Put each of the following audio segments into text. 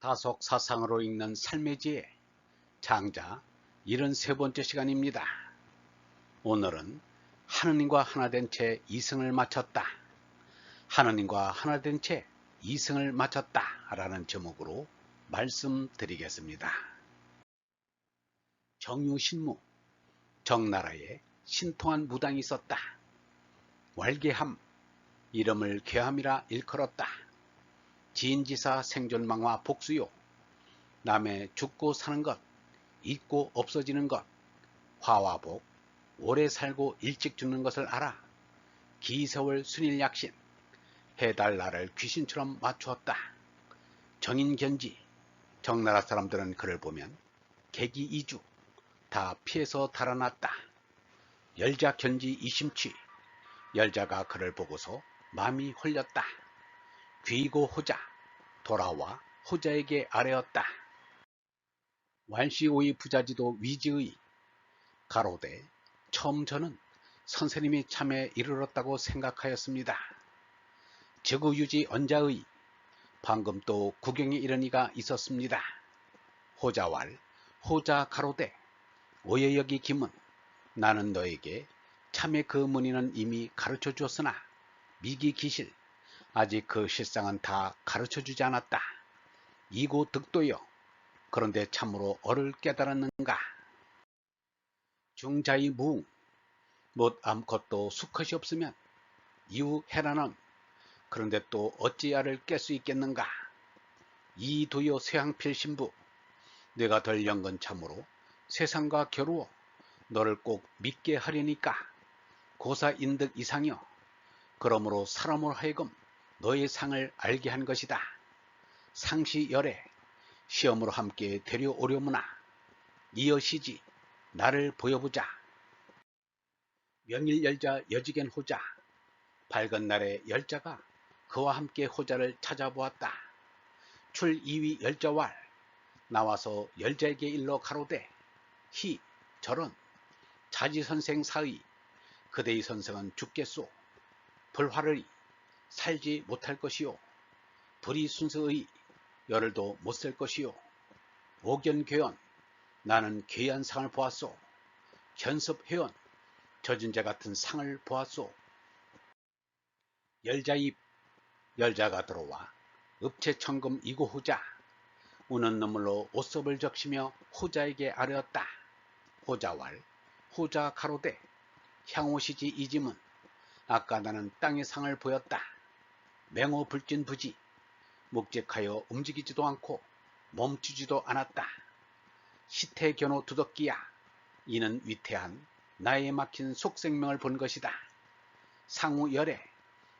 다속 사상으로 읽는 삶의 지혜 장자 73번째 시간입니다. 오늘은 하느님과 하나된 채 이승을 마쳤다. 하느님과 하나된 채 이승을 마쳤다 라는 제목으로 말씀드리겠습니다. 정유신무 정나라에 신통한 무당이 있었다. 왈계함 이름을 괴함이라 일컬었다. 지인지사 생존망화 복수요 남의 죽고 사는 것 잊고 없어지는 것 화와복 오래 살고 일찍 죽는 것을 알아 기세월 순일약신 해달 나를 귀신처럼 맞추었다. 정인견지 정나라 사람들은 그를 보면 개기이주 다 피해서 달아났다. 열자견지 이심취 열자가 그를 보고서 마음이 홀렸다. 귀고 호자 돌아와 호자에게 아뢰었다. 완시오이 부자지도 위지의 가로되 처음 저는 선생님이 참에 이르렀다고 생각하였습니다. 즉우유지 언자의 방금 또 구경에 이르니가 있었습니다. 호자왈 호자 가로되 오여여기 김은 나는 너에게 참의 그 문의는 이미 가르쳐 주었으나 미기 기실 아직 그 실상은 다 가르쳐 주지 않았다. 이고 득도여. 그런데 참으로 어를 깨달았는가? 중자의 무웅 못 암컷도 수컷이 없으면 이후 해라는 그런데 또 어찌야를 깰 수 있겠는가? 이도여 쇠항필 신부 내가 덜 연건 참으로 세상과 겨루어 너를 꼭 믿게 하려니까 고사 인득 이상이여. 그러므로 사람으로 하여금 너의 상을 알게 한 것이다. 상시 열에 시험으로 함께 데려오려무나 이어시지 나를 보여보자. 명일 열자 여지겐 호자 밝은 날에 열자가 그와 함께 호자를 찾아보았다. 출 2위 열자왈 나와서 열자에게 일러 가로되 히 저런 자지선생 사의 그대의 선생은 죽겠소 불화를 살지 못할 것이요. 불이 순서의 열흘도 못 셀 것이요. 오견괴연 나는 괴한 상을 보았소. 견섭회원 젖은 자 같은 상을 보았소. 열자입 열자가 들어와 읍체천금 이고 호자. 우는 눈물로 옷섭을 적시며 호자에게 아뢰었다. 호자왈 호자 가로되 향오시지 이짐은 아까 나는 땅의 상을 보였다. 맹호 불진 부지 묵직하여 움직이지도 않고 멈추지도 않았다. 시태견호 두덕기야 이는 위태한 나에 막힌 속생명을 본 것이다. 상우 열에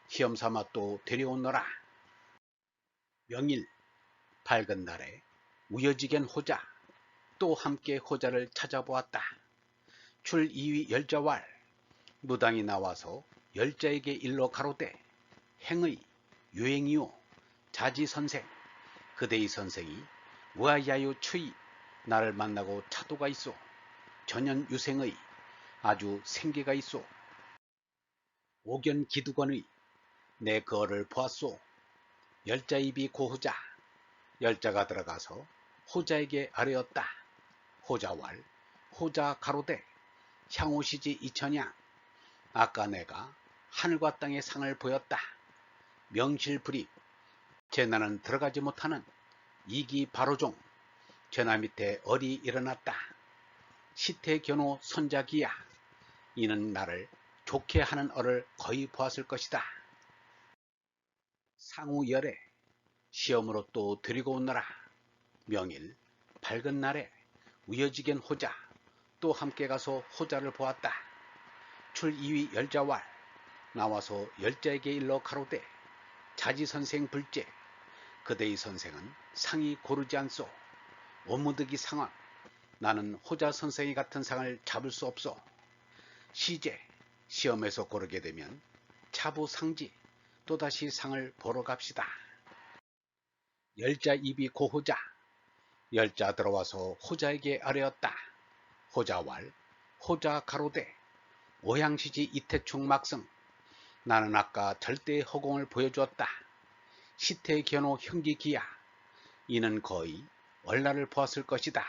시험삼아 또 데려오너라. 명일 밝은 날에 우여지겐 호자 또 함께 호자를 찾아보았다. 출 2위 열자왈 무당이 나와서 열자에게 일러 가로되 행의 유행이요. 자지선생. 그대의 선생이 우아야요 추이 나를 만나고 차도가 있어 전연 유생의 아주 생계가 있어 오견 기두건의 내 거를 보았소. 열자입이 고호자. 열자가 들어가서 호자에게 아뢰었다. 호자왈 호자 가로되 향오시지 이천야 아까 내가 하늘과 땅의 상을 보였다. 명실불입 제나는 들어가지 못하는 이기 바로종 제나 밑에 얼이 일어났다. 시태견호 선자기야 이는 나를 좋게 하는 얼을 거의 보았을 것이다. 상우열에 시험으로 또 데리고 오너라. 명일 밝은 날에 우여지겐 호자 또 함께 가서 호자를 보았다. 출 2위 열자왈 나와서 열자에게 일러 가로되 자지선생 불제. 그대의 선생은 상이 고르지 않소. 오무득이 상원 나는 호자 선생이 같은 상을 잡을 수 없소. 시제 시험에서 고르게 되면 차부상지 또다시 상을 보러 갑시다. 열자 입이 고호자. 열자 들어와서 호자에게 아뢰었다. 호자왈 호자 가로되 오향시지 이태충 막성 나는 아까 절대 허공을 보여주었다. 시태 견호 형기기야 이는 거의 월라를 보았을 것이다.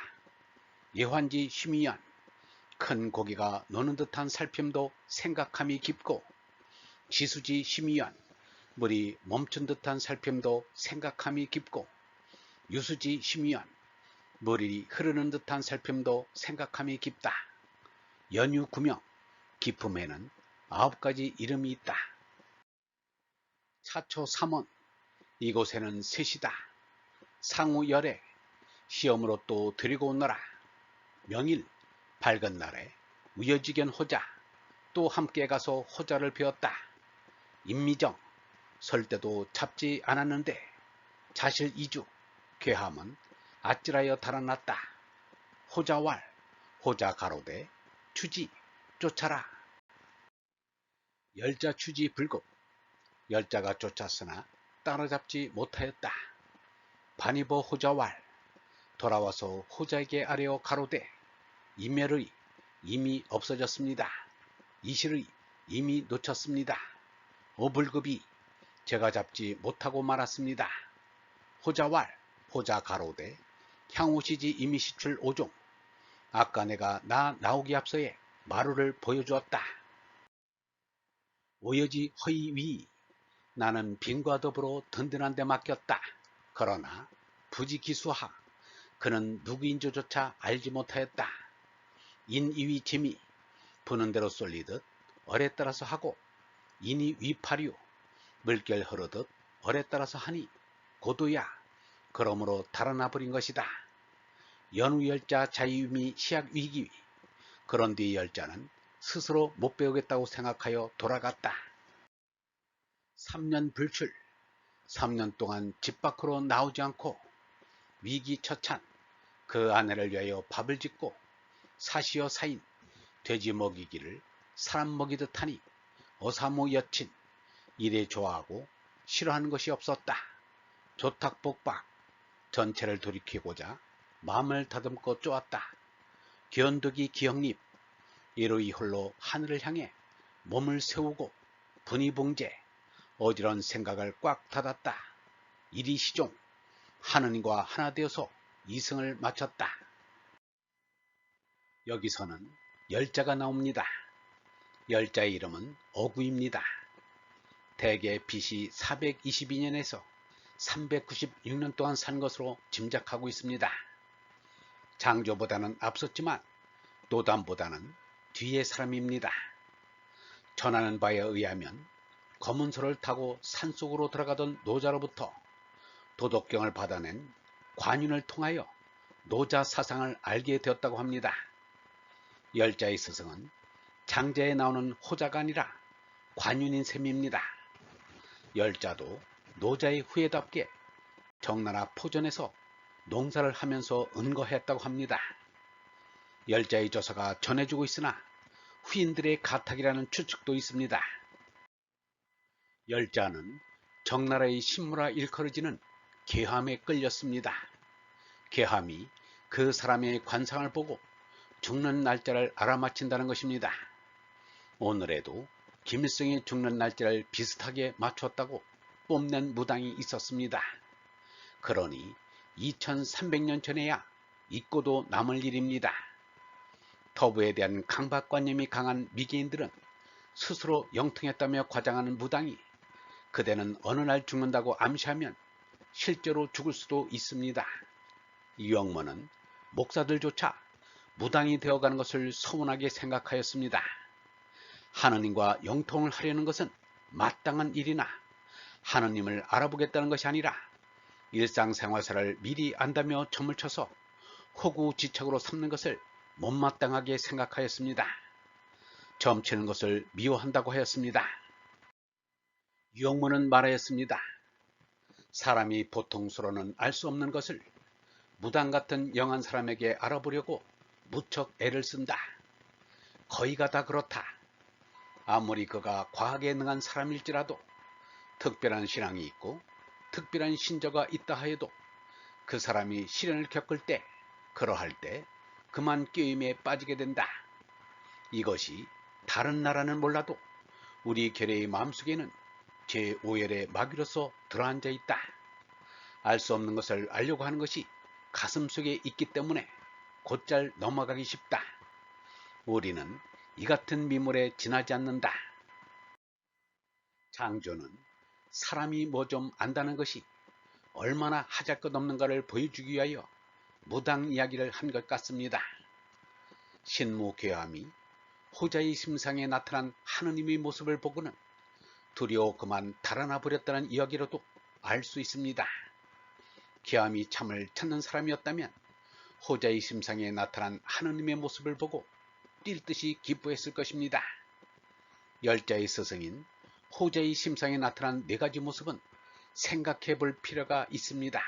예환지 심의연 큰 고기가 노는 듯한 살핌도 생각함이 깊고 지수지 심의연 물이 멈춘 듯한 살핌도 생각함이 깊고 유수지 심의연 물이 흐르는 듯한 살핌도 생각함이 깊다. 연유 구명 기품에는 아홉 가지 이름이 있다. 차초 3원 이곳에는 셋이다. 상우 열애 시험으로 또 드리고 오너라. 명일 밝은 날에 우여지견 호자 또 함께 가서 호자를 배웠다. 임미정 설 때도 잡지 않았는데 자실 이주 괴함은 아찔하여 달아났다. 호자왈 호자 가로대 추지 쫓아라. 열자 추지 불급 열자가 쫓았으나 따라잡지 못하였다. 반이버 호자왈 돌아와서 호자에게 아뢰어 가로되 이멸의 이미 없어졌습니다. 이실의 이미 놓쳤습니다. 오불급이 제가 잡지 못하고 말았습니다. 호자왈 호자 가로되 향후시지 이미 시출 오종 아까 내가 나 나오기 앞서에 마루를 보여주었다. 오여지 허이위 나는 빈과 더불어 든든한 데 맡겼다. 그러나 부지기수하 그는 누구인지조차 알지 못하였다. 인이위 재미 부는 대로 쏠리듯 얼에 따라서 하고 인이 위파류 물결 흐르듯 얼에 따라서 하니 고도야 그러므로 달아나 버린 것이다. 연우열자 자유미 시약 위기 그런 뒤 열자는 스스로 못 배우겠다고 생각하여 돌아갔다. 3년 불출 3년 동안 집 밖으로 나오지 않고 위기처찬 그 아내를 위하여 밥을 짓고 사시어 사인 돼지 먹이기를 사람 먹이듯 하니 어사모 여친 일에 좋아하고 싫어하는 것이 없었다. 조탁복박 전체를 돌이키고자 마음을 다듬고 쪼았다. 견득이 기억립 이로이 홀로 하늘을 향해 몸을 세우고 분이봉제 어지러운 생각을 꽉 닫았다. 이리 시종 하느님과 하나 되어서 이승을 마쳤다. 여기서는 열자가 나옵니다. 열자의 이름은 어구입니다. 대개 BC 422년에서 396년 동안 산 것으로 짐작하고 있습니다. 장조보다는 앞섰지만 노담보다는 뒤의 사람입니다. 전하는 바에 의하면 검은 소를 타고 산속으로 들어가던 노자로부터 도덕경을 받아낸 관윤을 통하여 노자 사상을 알게 되었다고 합니다. 열자의 스승은 장자에 나오는 호자가 아니라 관윤인 셈입니다. 열자도 노자의 후예답게 정나라 포전에서 농사를 하면서 은거했다고 합니다. 열자의 저서가 전해주고 있으나 후인들의 가탁이라는 추측도 있습니다. 열자는 정나라의 신무라 일컬어지는 계함에 끌렸습니다. 계함이 그 사람의 관상을 보고 죽는 날짜를 알아맞힌다는 것입니다. 오늘에도 김일성이 죽는 날짜를 비슷하게 맞췄다고 뽐낸 무당이 있었습니다. 그러니 2300년 전에야 잊고도 남을 일입니다. 터부에 대한 강박관념이 강한 미개인들은 스스로 영통했다며 과장하는 무당이 그대는 어느 날 죽는다고 암시하면 실제로 죽을 수도 있습니다. 유영모는 목사들조차 무당이 되어가는 것을 서운하게 생각하였습니다. 하느님과 영통을 하려는 것은 마땅한 일이나 하느님을 알아보겠다는 것이 아니라 일상생활사를 미리 안다며 점을 쳐서 호구지척으로 삼는 것을 못마땅하게 생각하였습니다. 점치는 것을 미워한다고 하였습니다. 유영모는 말하였습니다. 사람이 보통수로는 알 수 없는 것을 무당 같은 영한 사람에게 알아보려고 무척 애를 쓴다. 거의가 다 그렇다. 아무리 그가 과학에 능한 사람일지라도 특별한 신앙이 있고 특별한 신저가 있다 하여도 그 사람이 시련을 겪을 때 그러할 때 그만 깨임에 빠지게 된다. 이것이 다른 나라는 몰라도 우리 계례의 마음속에는 제5열의 마귀로서 들어앉아 있다. 알 수 없는 것을 알려고 하는 것이 가슴 속에 있기 때문에 곧잘 넘어가기 쉽다. 우리는 이 같은 미물에 지나지 않는다. 장조는 사람이 뭐 좀 안다는 것이 얼마나 하잘것 없는가를 보여주기 위하여 무당 이야기를 한 것 같습니다. 신무괴함이 호자의 심상에 나타난 하느님의 모습을 보고는 두려워 그만 달아나 버렸다는 이야기로도 알 수 있습니다. 괴함이 참을 찾는 사람이었다면 호자의 심상에 나타난 하느님의 모습을 보고 뛸 듯이 기뻐했을 것입니다. 열자의 스승인 호자의 심상에 나타난 네 가지 모습은 생각해 볼 필요가 있습니다.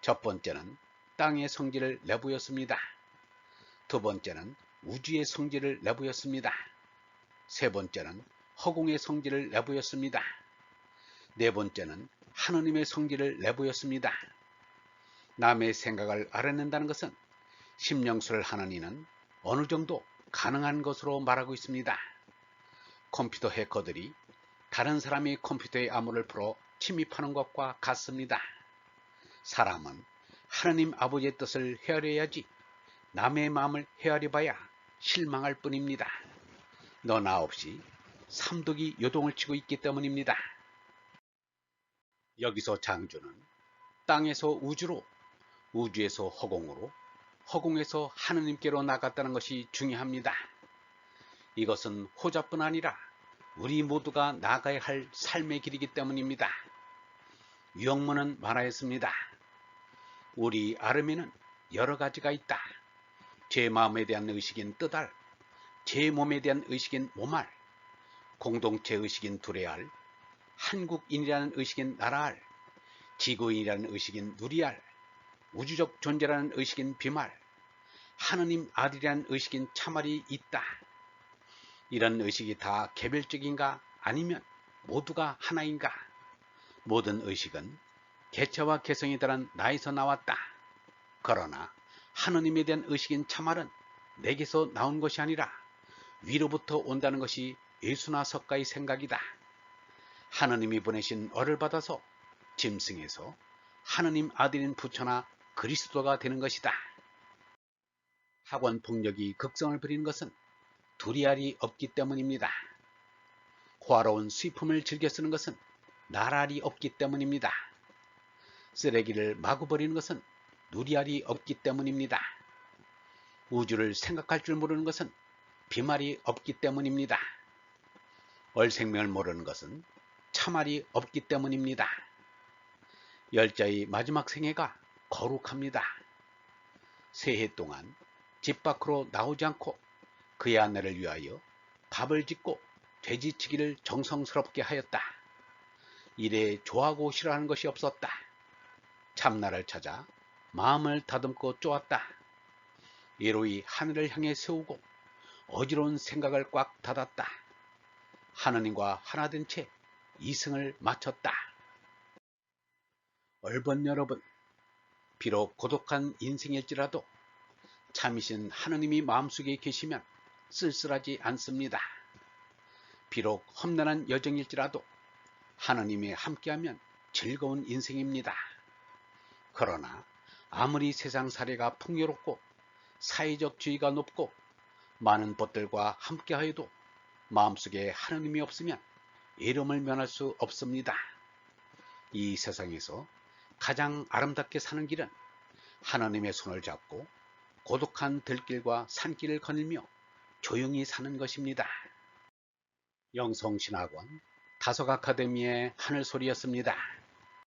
첫 번째는 땅의 성질을 내보였습니다. 두 번째는 우주의 성질을 내보였습니다. 세 번째는 허공의 성질을 내보였습니다. 네 번째는 하느님의 성질을 내보였습니다. 남의 생각을 알아낸다는 것은 심령술을 하는 이는 어느 정도 가능한 것으로 말하고 있습니다. 컴퓨터 해커들이 다른 사람의 컴퓨터의 암호를 풀어 침입하는 것과 같습니다. 사람은 하느님 아버지의 뜻을 헤아려야지 남의 마음을 헤아려 봐야 실망할 뿐입니다. 너나 없이 삼독이 요동을 치고 있기 때문입니다. 여기서 장주는 땅에서 우주로, 우주에서 허공으로, 허공에서 하느님께로 나갔다는 것이 중요합니다. 이것은 호자뿐 아니라 우리 모두가 나가야 할 삶의 길이기 때문입니다. 유영문은 말하였습니다. 우리 아름에는 여러 가지가 있다. 제 마음에 대한 의식인 뜻알, 제 몸에 대한 의식인 몸알, 공동체 의식인 두레알, 한국인이라는 의식인 나라알, 지구인이라는 의식인 누리알, 우주적 존재라는 의식인 비말, 하느님 아들이라는 의식인 참알이 있다. 이런 의식이 다 개별적인가 아니면 모두가 하나인가? 모든 의식은 개체와 개성에 따른 나에서 나왔다. 그러나 하느님에 대한 의식인 참말은 내게서 나온 것이 아니라 위로부터 온다는 것이 예수나 석가의 생각이다. 하느님이 보내신 어를 받아서 짐승에서 하느님 아들인 부처나 그리스도가 되는 것이다. 학원 폭력이 극성을 부리는 것은 두리알이 없기 때문입니다. 호화로운 수품을 즐겨 쓰는 것은 나랄이 없기 때문입니다. 쓰레기를 마구 버리는 것은 누리알이 없기 때문입니다. 우주를 생각할 줄 모르는 것은 비말이 없기 때문입니다. 얼생명을 모르는 것은 참알이 없기 때문입니다. 열자의 마지막 생애가 거룩합니다. 새해 동안 집 밖으로 나오지 않고 그의 아내를 위하여 밥을 짓고 돼지치기를 정성스럽게 하였다. 이래 좋아하고 싫어하는 것이 없었다. 참나를 찾아 마음을 다듬고 쪼았다. 이로이 하늘을 향해 세우고 어지러운 생각을 꽉 닫았다. 하느님과 하나 된 채 이승을 마쳤다. 얼번 여러분, 비록 고독한 인생일지라도 참이신 하느님이 마음속에 계시면 쓸쓸하지 않습니다. 비록 험난한 여정일지라도 하느님이 함께하면 즐거운 인생입니다. 그러나 아무리 세상 사례가 풍요롭고 사회적 지위가 높고 많은 법들과 함께하여도 마음속에 하느님이 없으면 이름을 면할 수 없습니다. 이 세상에서 가장 아름답게 사는 길은 하나님의 손을 잡고 고독한 들길과 산길을 거닐며 조용히 사는 것입니다. 영성신학원 다속 아카데미의 하늘소리였습니다.